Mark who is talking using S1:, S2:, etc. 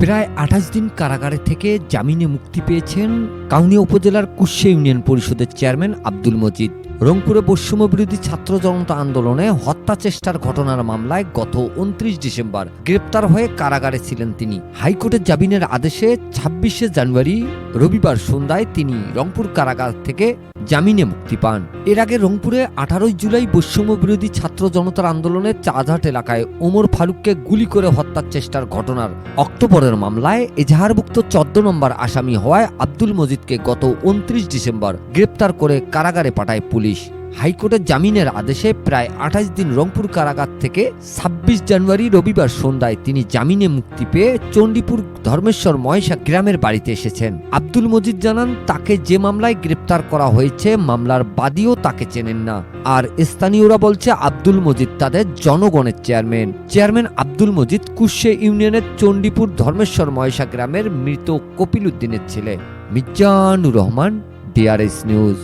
S1: প্রায় আঠাশ দিন কারাগারে থেকে জামিনে মুক্তি পেয়েছেন কাউনিয়া উপজেলার কুশে ইউনিয়ন পরিষদের চেয়ারম্যান আব্দুল মজিদ। রংপুরে বৈষম্য বিরোধী ছাত্র জনতা আন্দোলনে হত্যা চেষ্টার ঘটনার মামলায় গত উনত্রিশ ডিসেম্বর গ্রেপ্তার হয়ে কারাগারে ছিলেন তিনি। হাইকোর্টের জামিনের আদেশে ছাব্বিশে জানুয়ারি রবিবার সন্ধ্যায় তিনি রংপুর কারাগার থেকে জামিনে মুক্তি পান। এর আগে রংপুরে আঠারোই জুলাই বৈষম্য বিরোধী ছাত্র জনতার আন্দোলনে চাঁদহাট এলাকায় ওমর ফারুককে গুলি করে হত্যার চেষ্টার ঘটনার অক্টোবরের মামলায় এজাহারভুক্ত চোদ্দ নম্বর আসামি হওয়ায় আব্দুল মজিদকে গত উনত্রিশ ডিসেম্বর গ্রেপ্তার করে কারাগারে পাঠায় পুলিশ। হাইকোর্টের জামিনের আদেশে প্রায় আঠাশ দিন রংপুর কারাগার থেকে ছাব্বিশ জানুয়ারি রবিবার সন্ধ্যায় তিনি জামিনে মুক্তি পেয়ে চণ্ডীপুর ধর্মেশ্বর মহেশা গ্রামের বাড়িতে এসেছেন। আব্দুল মজিদ জানান, তাকে যে মামলায় গ্রেপ্তার করা হয়েছে, মামলার বাদীও তাকে চেনেন না। আর স্থানীয়রা বলছে, আব্দুল মজিদ তাদের জনগণের চেয়ারম্যান। চেয়ারম্যান আব্দুল মজিদ কুশে ইউনিয়নের চণ্ডীপুর ধর্মেশ্বর মহেশা গ্রামের মৃত কপিল উদ্দিনের ছেলে। মির্জানুর রহমান ডিআরএস নিউজ